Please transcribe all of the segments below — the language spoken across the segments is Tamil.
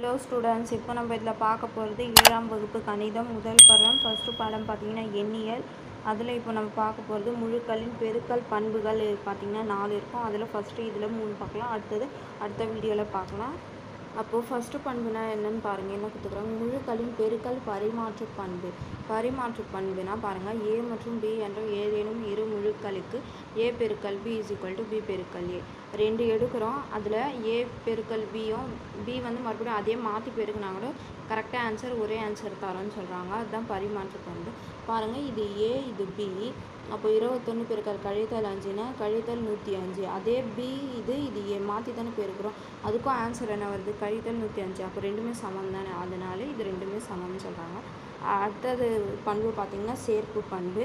ஹலோ ஸ்டூடெண்ட்ஸ் இப்போ நம்ம இதில் பார்க்க போகிறது ஏழாம் வகுப்பு கணிதம். முதல் படம் ஃபஸ்ட்டு பாடம் பார்த்தீங்கன்னா எண்ணியல். அதில் இப்போ நம்ம பார்க்க போகிறது முழுக்களின் பெருக்கல் பண்புகள் பார்த்திங்கன்னா நாலு இருக்கும். அதில் ஃபஸ்ட்டு இதில் மூணு பார்க்கலாம். அடுத்தது அடுத்த வீடியோவில் பார்க்கலாம். அப்போது ஃபஸ்ட்டு பண்புனா என்னென்னு பாருங்கள் என்ன கொடுத்துக்குறாங்க முழுக்களின் பெருக்கல் பரிமாற்று பண்பு. பரிமாற்று பண்புனா பாருங்கள் ஏ மற்றும் பி என்ற ஏதேனும் இரு முழுக்களுக்கு ஏ பெருக்கல் B is equal to B பெருக்கல் ஏ ரெண்டு எடுக்கிறோம். அதில் ஏ பெருக்கல் பியும் பி வந்து மறுபடியும் அதே மாற்றி பெருக்கினாங்களோ கூட கரெக்டாக ஆன்சர் ஒரே ஆன்சர் தரோன்னு சொல்கிறாங்க அதுதான் பரிமாற்றத்தை பண்பு பாருங்கள் இது ஏ இது பி அப்போ இருபத்தொன்று பெருக்கல் கழித்தல் அஞ்சுன்னா கழித்தல் நூற்றி அஞ்சு. அதே பி இது இது ஏ மாற்றி தானே பெருக்கிறோம். அதுக்கும் ஆன்சர் என்ன வருது? கழித்தல் நூற்றி அஞ்சு. அப்போ ரெண்டுமே சமம் தானே. அதனால இது ரெண்டுமே சமம்னு சொல்கிறாங்க அடுத்தது பண்பு பார்த்திங்கன்னா சேர்ப்பு பண்பு.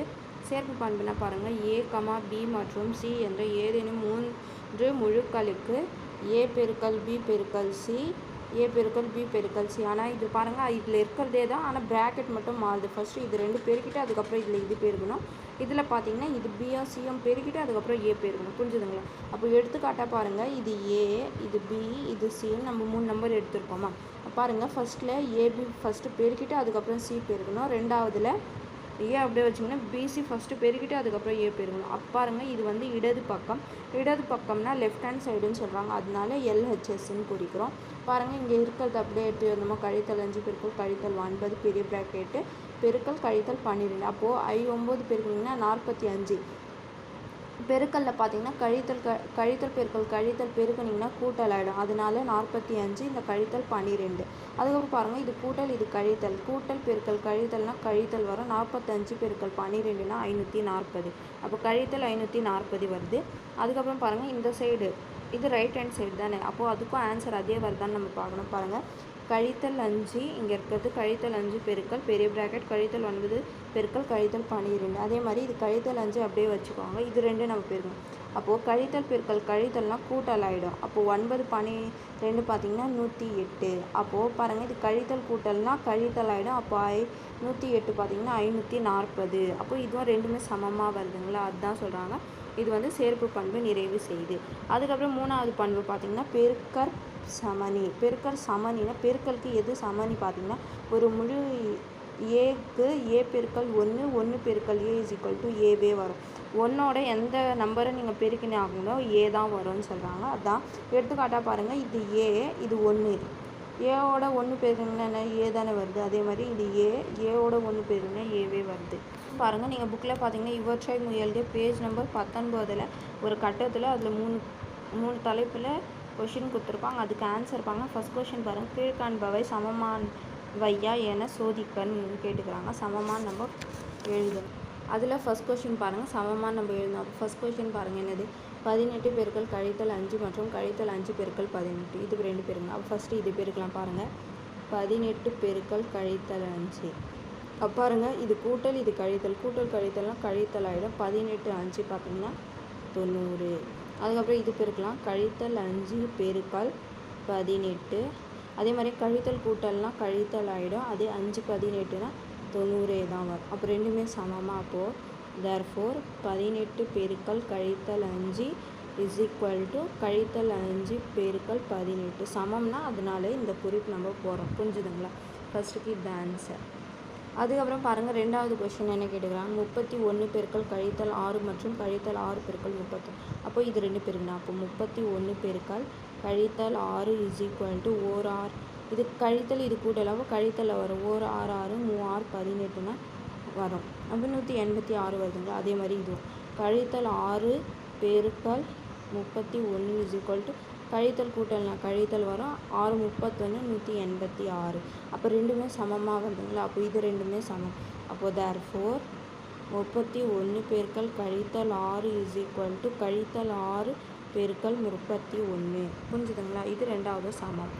சேர்ப்பு பண்புனா பாருங்கள் ஏ கமா பி மற்றும் சி என்ற ஏதேனும் மூணு என்று முழுக்களுக்கு ஏ பெருக்கல் பி பெருக்கல் சி ஏ பெருக்கல் பி பெருக்கல் சி. ஆனால் இது பாருங்கள் இதில் இருக்கிறதே தான். ஆனால் ப்ராக்கெட் மட்டும் மாறுது. ஃபஸ்ட்டு இது ரெண்டு பெருக்கிட்டு அதுக்கப்புறம் இதில் இது பெருக்கணும் இதில் பார்த்தீங்கன்னா இது பியும் சியும் பெருக்கிட்டு அதுக்கப்புறம் ஏ பெருக்கணும் புரிஞ்சுதுங்களா? அப்போ எடுத்துக்காட்டாக பாருங்கள் இது ஏ இது பி இது சின்னு நம்ம மூணு நம்பர் எடுத்திருக்கோமா? பாருங்கள் ஃபஸ்ட்டில் ஏபி ஃபஸ்ட்டு பெருக்கிட்டு அதுக்கப்புறம் சி பெருக்கணும் ரெண்டாவதில் ஏ அப்படியே வச்சிங்கன்னா பிசி ஃபஸ்ட்டு பெருக்கிட்டு அதுக்கப்புறம் ஏ பெருகணும். அப்போ பாருங்கள் இது வந்து இடது பக்கம். இடது பக்கம்னா லெஃப்ட் ஹேண்ட் சைடுன்னு சொல்கிறாங்க அதனால எல்ஹெச்எஸ்ன்னு குறிக்கிறோம். பாருங்கள் இங்கே இருக்கிறது அப்படியே எடுத்து வந்தோமா கழித்தல் அஞ்சு பெருக்கல் கழித்தல் ஒன்பது பெரிய ப்ராக்கெட்டு பெருக்கல் கழித்தல் பன்னிரெண்டு. அப்போது ஐ ஒம்பது பெருக்கிங்கன்னா நாற்பத்தி அஞ்சு. பெருக்கல்ல பார்த்தீங்கன்னா கழித்தல் க கழித்தல் பெருக்கல் கழித்தல் பெருக்குனிங்கன்னா கூட்டல் ஆகிடும் அதனால நாற்பத்தி அஞ்சு இந்த கழித்தல் பன்னிரெண்டு. அதுக்கப்புறம் பாருங்கள் இது கூட்டல் இது கழித்தல். கூட்டல் பெருக்கல் கழித்தல்னால் கழித்தல் வரும். நாற்பத்தஞ்சு பெருக்கல் பன்னிரெண்டுனா ஐநூற்றி நாற்பது. அப்போ கழித்தல் ஐநூற்றி நாற்பது வருது. அதுக்கப்புறம் பாருங்கள் இந்த சைடு இது ரைட் ஹேண்ட் சைடு தானே. அப்போது அதுக்கும் ஆன்சர் அதே வருதான்னு நம்ம பார்க்கணும். பாருங்கள் கழித்தல் அஞ்சு இங்கே இருக்கிறது கழித்தல் அஞ்சு பெருக்கல் பெரிய ப்ராக்கெட் கழித்தல் ஒன்பது பெருக்கல் கழித்தல் பன்னிரெண்டு அதே மாதிரி இது கழித்தல் அஞ்சு அப்படியே வச்சுக்கோங்க. இது ரெண்டு நம்ம பெருக்கணும். அப்போது கழித்தல் பெருக்கல் கழித்தல்னால் கூட்டல் ஆகிடும் அப்போது ஒன்பது பனி ரெண்டு பார்த்திங்கன்னா நூற்றி எட்டு. அப்போது பாருங்கள் இது கழித்தல் கூட்டல்னால் கழித்தல் ஆகிடும் அப்போ ஐ நூற்றி எட்டு பார்த்திங்கன்னா ஐநூற்றி நாற்பது. அப்போ இதுவும் ரெண்டுமே சமமாக வருதுங்களா? அதுதான் சொல்கிறாங்க இது வந்து சேர்ப்பு பண்பு நிறைவு செய்யுது அதுக்கப்புறம் மூணாவது பண்பு பார்த்திங்கன்னா பெருக்கற் சமனி பெருக்கல் சமணினா பெருக்கலுக்கு எது சமனி பார்த்தீங்கன்னா ஒரு முழு ஏக்கு ஏ பெருக்கல் ஒன்று ஒன்று பெருக்கல் ஏ இஸ் ஈக்குவல் டு ஏவே வரும். ஒன்னோட எந்த நம்பரை நீங்கள் பெருக்கினே ஆகுங்களோ ஏ தான் வரும்னு சொல்கிறாங்க அதான் எடுத்துக்காட்டாக பாருங்கள் இது ஏ இது ஒன்று ஏவோட ஒன்று பெருக்குங்கன்னா என்ன? ஏ தானே வருது. அதே மாதிரி இது ஏ ஏவோட ஒன்று பெருக்குன்னா ஏவே வருது. பாருங்கள் நீங்கள் புக்கில் பார்த்தீங்கன்னா இவற்றை முயல்க பேஜ் நம்பர் பத்தொன்பதில் ஒரு கட்டத்தில் அதில் மூணு மூணு தலைப்பில் கொஷின் கொடுத்துருப்பாங்க. அதுக்கு ஆன்சர் பாருங்கள் ஃபஸ்ட் கொஷின் பாருங்கள் கீழ்காண்பவை சமமான் வையா என சோதிப்பன் கேட்டுக்கிறாங்க. சமமான நம்ம எழுதணும். அதில் ஃபஸ்ட் கொஷின் பாருங்கள் சமமாக நம்ம எழுதணும். ஃபஸ்ட் கொஷின் பாருங்கள் என்னது? பதினெட்டு பெருக்கள் கழித்தல் அஞ்சு மற்றும் கழித்தல் அஞ்சு பெருக்கள் பதினெட்டு. இது ரெண்டு பேருங்க. அப்போ ஃபஸ்ட்டு இது பேருக்கெலாம் பாருங்கள் பதினெட்டு பெருக்கள் கழித்தல் அஞ்சு. அப்போ பாருங்கள் இது கூட்டல் இது கழித்தல். கூட்டல் கழித்தல்னால் கழித்தல் ஆகிடும் பதினெட்டு அஞ்சு பார்த்தீங்கன்னா தொண்ணூறு. அதுக்கப்புறம் இது பெருக்கலாம். கழித்தல் அஞ்சு பெருக்கால் பதினெட்டு. அதே மாதிரி கழித்தல் கூட்டல்னால் கழித்தல் ஆகிடும் அதே அஞ்சு பதினெட்டுனா தொண்ணூறே தான் வரும். அப்போ ரெண்டுமே சமமாக அப்போது தேர்ஃபோர் பதினெட்டு பெருக்கல் கழித்தல் அஞ்சு இஸ் ஈக்குவல் டு கழித்தல் அஞ்சு பெருக்கல் பதினெட்டு. சமம்னா அதனால இந்த குறிப்பு நம்ம போகிறோம் புரிஞ்சுதுங்களா? ஃபஸ்ட்டுக்கு இது ஆன்சர் அதுக்கப்புறம் பாருங்கள் ரெண்டாவது கொஷின் என்ன கேட்டுக்கிறாங்க முப்பத்தி ஒன்று பெருக்கள் கழித்தல் ஆறு மற்றும் கழித்தல் ஆறு பெருக்கள் முப்பத்தி அப்போ இது ரெண்டு பெருக்கணும் அப்போ முப்பத்தி ஒன்று பெருக்கள் கழித்தல் ஆறு இஸ் ஈக்குவல் டு ஓர் ஆர். இது கழித்தல் இது கூட்டல் அப்போ கழித்தலில் வரும். ஓர் ஆறு ஆறு மூ ஆறு பதினெட்டுனா வரும். அப்போ நூற்றி எண்பத்தி ஆறு வருதுங்களா? அதே மாதிரி இதுவும் கழித்தல் ஆறு பெருக்கல் முப்பத்தி ஒன்று இஸ் ஈக்குவல் டு கழித்தல் கூட்டல்னா கழித்தல் வரும். ஆறு முப்பத்தொன்று நூற்றி எண்பத்தி ஆறு. அப்போ ரெண்டுமே சமமாக வருதுங்களா? அப்போ இது ரெண்டுமே சமம். அப்போது தேர் ஃபோர் முப்பத்தி ஒன்று பெருக்கல் கழித்தல் ஆறு இஸ் ஈக்குவல் டு கழித்தல் ஆறு பெருக்கல் முப்பத்தி ஒன்று புரிஞ்சுதுங்களா? இது ரெண்டாவது சமம்.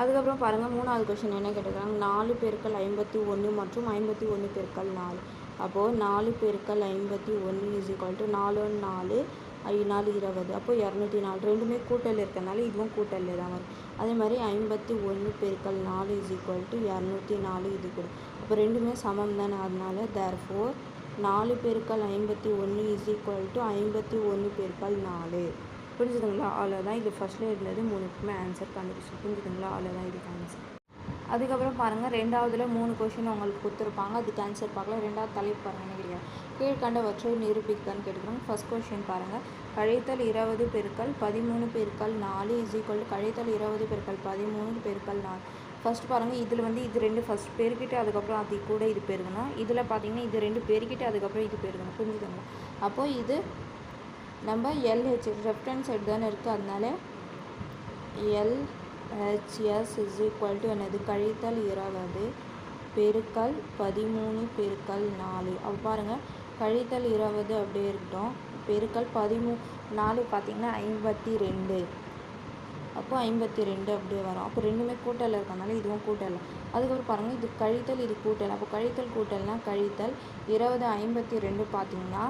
அதுக்கப்புறம் பாருங்கள் மூணாவது கொஷின் என்ன கேட்டுக்கிறாங்க நாலு பெருக்கல் ஐம்பத்தி ஒன்று மற்றும் ஐம்பத்தி ஒன்று பெருக்கல் நாலு. அப்போது நாலு பெருக்கல் ஐம்பத்தி ஒன்று இஸ் ஈக்குவல் டு நாலு நாலு நாலு இருபது அப்போ இரநூத்தி நாலு. ரெண்டுமே கூட்டல் இருக்கனால இதுவும் கூட்டலில் தான் வரும். அதே மாதிரி ஐம்பத்தி ஒன்று பெருக்கல் நாலு இஸ் ஈக்குவல் டு இரநூத்தி நாலு இது கூட. அப்போ ரெண்டுமே சமம் தானே. அதனால தேர் ஃபோர் நாலு பெருக்கல் ஐம்பத்தி ஒன்று இஸ் ஈக்குவல் டு ஐம்பத்தி ஒன்று பெருக்கல் நாலு. புரிஞ்சுதுங்களா? அவ்வளோதான் இது ஃபஸ்ட்டில் இருந்தது. மூணுக்குமே ஆன்சர் கண்டுபிடிச்சு புரிஞ்சுதுங்களா? அவ்வளோதான் இதுக்கு ஆன்சர் அதுக்கப்புறம் பாருங்கள் ரெண்டாவதுல மூணு கொஷின் உங்களுக்கு கொடுத்துருப்பாங்க. அதுக்கு ஆன்சர் பார்க்கலாம். ரெண்டாவது தலைப்பு பாருங்கள் கிடையாது கீழ்கண்டவற்றை நிரூபிக்கன்னு கேட்டுக்கிறோம். ஃபர்ஸ்ட் கொஷின் பாருங்கள் கழித்தல் இருபது பெருக்கல் பதிமூணு பெருக்கல் நாலு இஸ் ஈக்குவல் கழித்தல் இருபது பெருக்கல் பதிமூணு பெருக்கல் நாலு. ஃபஸ்ட் பாருங்கள் இதில் வந்து இது ரெண்டு ஃபஸ்ட் பெருக்கிட்டு அதுக்கப்புறம் அது கூட இது பெருகணும் இதில் பார்த்தீங்கன்னா இது ரெண்டு பெருக்கிட்டு அதுக்கப்புறம் இது பெருகணும் புரிஞ்சுதுங்களா அப்போது இது நம்ம எல்ஹெச் ரெஃபரன்ஸ் சைடு தானே இருக்குது அதனால L LHS is equal to என்னது? கழித்தல் இருபது பெருக்கல் பதிமூணு பெருக்கல் நாலு. அப்போ பாருங்கள் கழித்தல் இருபது அப்படியே இருக்கட்டும். பெருக்கல் பதிமூ நாலு பார்த்தீங்கன்னா ஐம்பத்தி ரெண்டு அப்போ ஐம்பத்தி ரெண்டு அப்படியே வரும். அப்போ ரெண்டுமே கூட்டல் இருக்கனால இதுவும் கூட்டல் அதுக்கப்புறம் பாருங்கள் இது கழித்தல் இது கூட்டல். அப்போ கழித்தல் கூட்டல்னால் கழித்தல். இருபது ஐம்பத்தி ரெண்டு பார்த்திங்கன்னா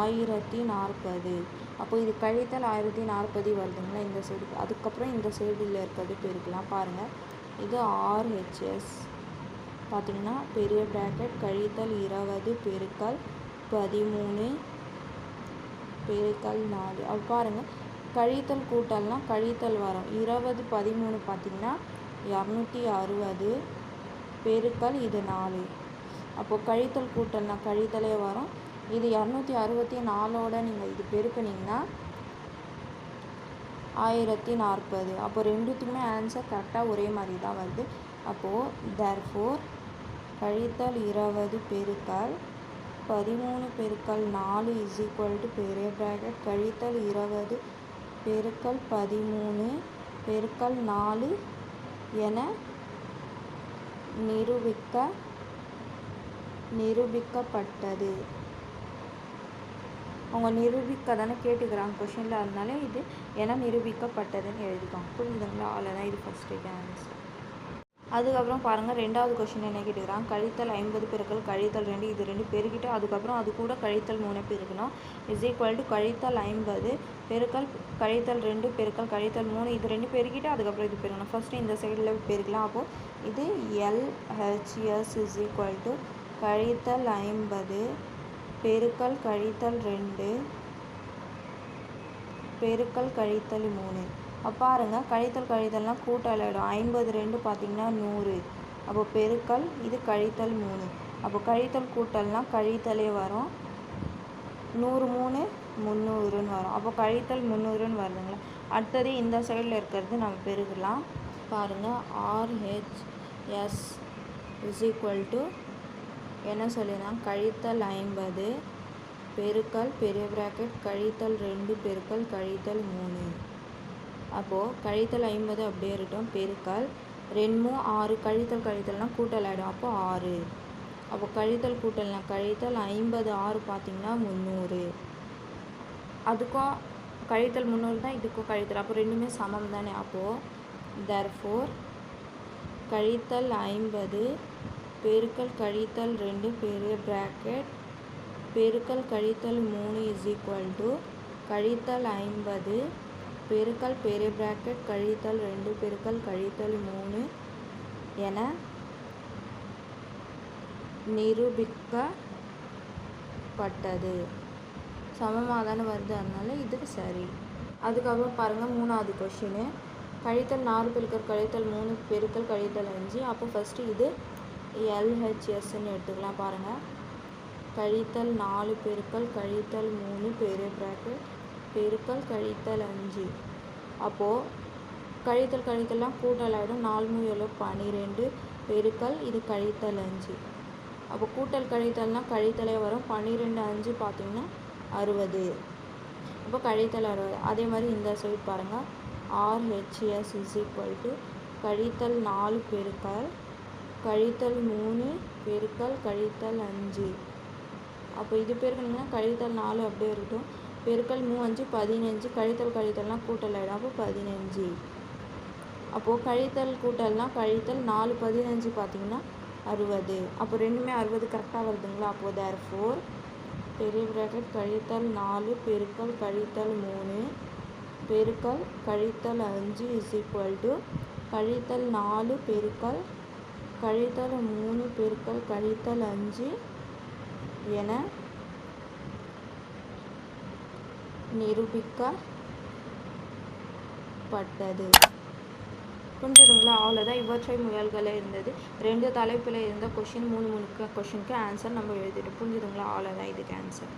ஆயிரத்தி நாற்பது. அப்போ இது கழித்தல் ஆயிரத்தி நாற்பது வருதுங்களா இந்த சைடு அதுக்கப்புறம் இந்த சைடில் இருக்கிறது பெருக்கலாம். பாருங்கள் இது ஆர்ஹெச்எஸ் பார்த்தீங்கன்னா பெரிய ப்ராக்கெட் கழித்தல் இருபது பெருக்கல் பதிமூணு பெருக்கல் நாலு. அப்போ பாருங்கள் கழித்தல் கூட்டல்னால் கழித்தல் வரும். இருபது பதிமூணு பார்த்தீங்கன்னா இரநூத்தி அறுபது பெருக்கல் இது நாலு. அப்போது கழித்தல் கூட்டல்னா கழித்தலே வரும். இது இரநூத்தி அறுபத்தி நாலோட நீங்கள் இது பெருக்குனீங்கன்னா ஆயிரத்தி நாற்பது. அப்போ ரெண்டுத்துக்குமே ஆன்சர் கரெக்டாக ஒரே மாதிரி தான் வருது. அப்போது தேர்ஃபோர் கழித்தல் இருபது பெருக்கல் பதிமூணு பெருக்கல் நாலு இஸ் ஈக்குவல் டு பெரிய ப்ராக்கெட் கழித்தல் இருபது பெருக்கல் பதிமூணு பெருக்கல் நாலு என நிரூபிக்க நிரூபிக்கப்பட்டது. அவங்க நிரூபிக்க தானே கேட்டுக்கிறாங்க கொஷினில் அதனால இது என நிரூபிக்கப்பட்டதுன்னு எழுதிக்கோங்க. புரிஞ்சுதுங்களா? அவ்வளோதான் இது ஃபஸ்ட்டு ஆன்சர் அதுக்கப்புறம் பாருங்கள் ரெண்டாவது கொஷின் என்ன கேட்டுக்கிறாங்க? கழித்தல் ஐம்பது பெருக்கள் கழித்தல் ரெண்டு இது ரெண்டு பெருக்கிட்டு அதுக்கப்புறம் அது கூட கழித்தல் மூணு பெருக்கணும். இஸ் ஈக்குவல் டு கழித்தல் ஐம்பது பெருக்கல் கழித்தல் ரெண்டு பெருக்கல் கழித்தல் மூணு இது ரெண்டு பெருக்கிட்டு அதுக்கப்புறம் இது பெருக்கணும். ஃபஸ்ட்டு இந்த சைடில் பெருக்கலாம். அப்போது இது எல்ஹெச்எஸ் இஸ் ஈக்குவல் டு கழித்தல் ஐம்பது பெருக்கல் கழித்தல் ரெண்டு. பெருக்கல் கழித்தல் மூணு. அப்போ பாருங்கள் கழித்தல் கழித்தல்னால் கூட்டல் ஆகிடும் ஐம்பது ரெண்டு பார்த்திங்கன்னா நூறு. அப்போ பெருக்கல் இது கழித்தல் மூணு. அப்போ கழித்தல் கூட்டல்னால் கழித்தலே வரும். நூறு மூணு முந்நூறுன்னு வரும். அப்போ கழித்தல் முந்நூறுன்னு வருதுங்களா? அடுத்தது இந்த சைடில் இருக்கிறது நம்ம பெருகலாம் பாருங்கள் ஆர்ஹெச்எஸ் இஸ் ஈக்குவல் டு என்ன சொல்லிடலாம் கழித்தல் ஐம்பது பெருக்கல் பெரிய ப்ராக்கெட் கழித்தல் ரெண்டு பெருக்கல் கழித்தல் மூணு. அப்போது கழித்தல் ஐம்பது அப்படியே இருக்கட்டும். பெருக்கல் ரெண்டு ஆறு கழித்தல் கழித்தல்னால் கூட்டல் ஆகிடும் அப்போ ஆறு. அப்போ கழித்தல் கூட்டல்னா கழித்தல் ஐம்பது ஆறு பார்த்திங்கன்னா முந்நூறு. அதுக்கும் கழித்தல் முந்நூறு தான் இதுக்கும் கழித்தல். அப்போ ரெண்டுமே சமம் தானே. அப்போது தர்ஃபோர் கழித்தல் ஐம்பது பெருக்கல் கழித்தல் ரெண்டு பெரிய ப்ராக்கெட் பெருக்கல் கழித்தல் மூணு இஸ் ஈக்குவல் டு கழித்தல் ஐம்பது. பெருக்கல் பெரிய ப்ராக்கெட் கழித்தல் ரெண்டு பெருக்கல் கழித்தல் மூணு என நிரூபிக்கப்பட்டது. சமமாக தானே வருது அதனால இதுக்கு சரி. அதுக்கப்புறம் பாருங்கள் மூணாவது கொஷினு கழித்தல் நாலு பெருக்கல் கழித்தல் மூணு பெருக்கல் கழித்தல் அஞ்சு. அப்போ ஃபஸ்ட்டு இது எல்ஹெச்எஸ்ன்னு எடுத்துக்கலாம் பாருங்கள் கழித்தல் நாலு பெருக்கல் கழித்தல் மூணு பெரிய ப்ராக்கெட் பெருக்கல் கழித்தல் அஞ்சு. அப்போது கழித்தல் கழித்தல்லாம் கூட்டல் ஆகிடும் நாலு மூணு எவ்வளோ பன்னிரெண்டு பெருக்கல் இது கழித்தல் அஞ்சு. அப்போ கூட்டல் கழித்தல்னால் கழித்தலே வரும். பன்னிரெண்டு அஞ்சு பார்த்திங்கன்னா அறுபது. அப்போ கழித்தல் அறுபது. அதே மாதிரி இந்த சைடு பாருங்கள் ஆர்ஹெச்எஸ் இஸ் ஈக்குவல் டு கழித்தல் நாலு பெருக்கல் கழித்தல் மூணு பெருக்கல் கழித்தல் அஞ்சு. அப்போ இது பெருக்கணும்னா கழித்தல் நாலு அப்படியே இருக்கட்டும். பெருக்கல் மூவஞ்சு பதினஞ்சு. கழித்தல் கழித்தல்னால் கூட்டல் ஆகிடும் அப்போ பதினஞ்சு. அப்போது கழித்தல் கூட்டல்னால் கழித்தல் நாலு பதினஞ்சு பார்த்திங்கன்னா அறுபது. அப்போ ரெண்டுமே அறுபது கரெக்டாக வருதுங்களா? அப்போது தேர் ஃபோர் பெரிய ப்ராக்கெட் கழித்தல் நாலு பெருக்கல் கழித்தல் மூணு பெருக்கல் கழித்தல் அஞ்சு இஸ் ஈக்குவல் டு கழித்தல் நாலு பெருக்கல் கழித்தல் மூணு பெருக்கல் கழித்தல் அஞ்சு என நிரூபிக்கப்பட்டது. புரிஞ்சுதுங்களா? அவ்வளோதான் இவற்றை முயல்களே இருந்தது. ரெண்டு தலைப்பில் இருந்த கொஷின் மூணு மூணு கொஷினுக்கு ஆன்சர் நம்ம எழுதிட்டோம் புரிஞ்சுதுங்களா? அவ்வளோதான் இதுக்கு ஆன்சர்